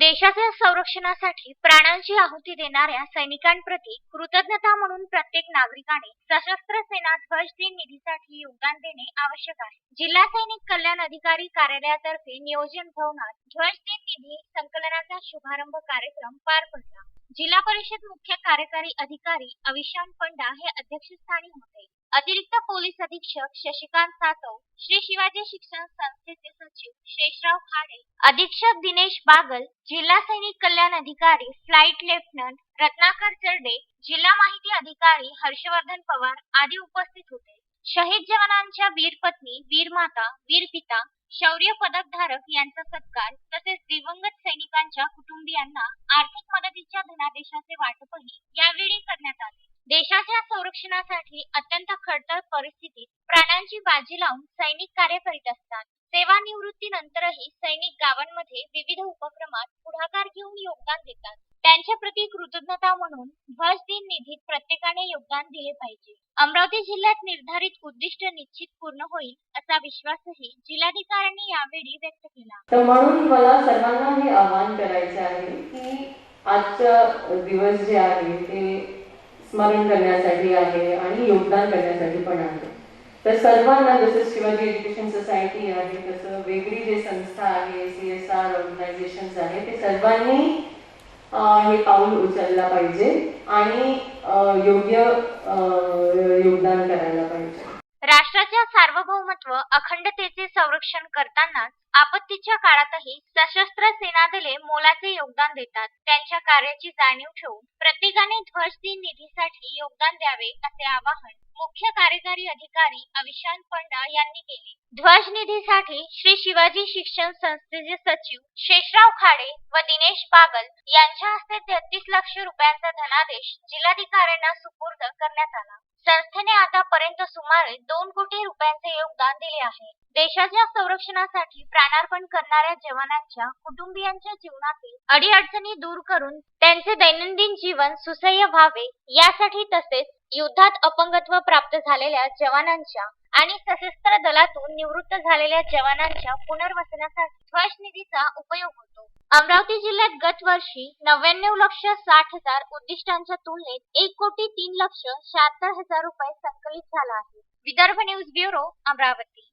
देशाच्या संरक्षणासाठी प्राणांची आहुती देणाऱ्या सैनिकांप्रती कृतज्ञता म्हणून प्रत्येक नागरिकाने सशस्त्र सेना ध्वज दिन निधीसाठी योगदान देणे आवश्यक आहे. जिल्हा सैनिक कल्याण अधिकारी कार्यालयातर्फे नियोजन भवनात ध्वज दिन निधी संकलनाचा शुभारंभ कार्यक्रम पार पडला. जिल्हा परिषद मुख्य कार्यकारी अधिकारी अविशांत पंडा हे अध्यक्षस्थानी होते. अतिरिक्त पोलीस अधीक्षक शशिकांत सातव श्री शिवाजी शिक्षण संस्थेचे सचिव शेषराव खाडे अधीक्षक दिनेश बागल जिल्हा सैनिक कल्याण अधिकारी फ्लाईट लेफ्टनंट रत्नाकर चर्डे जिल्हा माहिती अधिकारी हर्षवर्धन पवार आदी उपस्थित होते. शहीद जवानांच्या वीर पत्नी वीर माता वीर पिता शौर्य पदकधारक यांचा सत्कार तसेच दिवंगत सैनिकांच्या कुटुंबियांना आर्थिक मदतीच्या धनादेशाचे वाटपही यावेळी करण्यात आले. देशाच्या संरक्षणासाठी अत्यंत खडतर परिस्थितीत प्राणांची बाजी लावून सैनिक कार्य करीत असतात. सेवानिवृत्तीनंतरही सैनिक गावांमध्ये विविध उपक्रमात पुढाकार घेऊन योगदान देतात. त्यांच्या प्रती कृतज्ञता म्हणून ध्वज दिन निधीत प्रत्येकाने योगदान दिले पाहिजे. अमरावती जिल्ह्यात निर्धारित उद्दिष्ट निश्चित पूर्ण होईल असा विश्वासही जिल्हाधिकाऱ्यांनी यावेळी व्यक्त केला. तर म्हणून मला सर्वांना हे आवाहन करायचे आहे की आजचा दिवस जे आहे ते स्मरण करण्यासाठी आहे आणि योगदान करण्यासाठी पण आहे. तर सर्वांना जसं शिवाजी एज्युकेशन सोसायटी आहे तसं वेगळी जे संस्था आहे सी एस आर ऑर्गनायझेशन आहे ते सर्वांनी हे पाऊल उचलला पाहिजे आणि योग्य योगदान करायला पाहिजे. राष्ट्राच्या सार्वभौमत्व अखंडतेचे संरक्षण करतानाच आपत्तीच्या काळातही सशस्त्र सेना दले मोलाचे योगदान देतात. त्यांच्या कार्याची जाणीव ठेवून प्रत्येकाने ध्वज दिन निधीसाठी योगदान द्यावे असे आवाहन मुख्य कार्यकारी अधिकारी अविशान पंडा यांनी केले. ध्वज निधीसाठी श्री शिवाजी शिक्षण संस्थेचे सचिव शेषराव खाडे व दिनेश बागल यांच्या हस्ते तेहतीस लक्ष रुपयांचा धनादेश जिल्हाधिकाऱ्यांना सुपूर्द करण्यात आला. संस्थे संस्थेने आतापर्यंत सुमारे दोन कोटी रुपयांचे योगदान दिले आहे. देशाच्या संरक्षणासाठी प्राणार्पण करणाऱ्या जवानांच्या कुटुंबियांच्या जीवनातील अडीअडचणी दूर करून त्यांचे दैनंदिन जीवन सुसह्य व्हावे यासाठी तसेच युद्धात अपंगत्व प्राप्त झालेल्या जवानांच्या आणि सशस्त्र दलातून निवृत्त झालेल्या जवानांच्या पुनर्वसनासाठी ध्वज निधीचा उपयोग होतो. अमरावती जिल्ह्यात गत वर्षी नव्याण्णव लक्ष साठ हजार उद्दिष्टांच्या तुलनेत एक कोटी तीन लक्ष शहात्तर हजार रुपये संकलित झाला आहे. Vidarbha news bureau Amravati.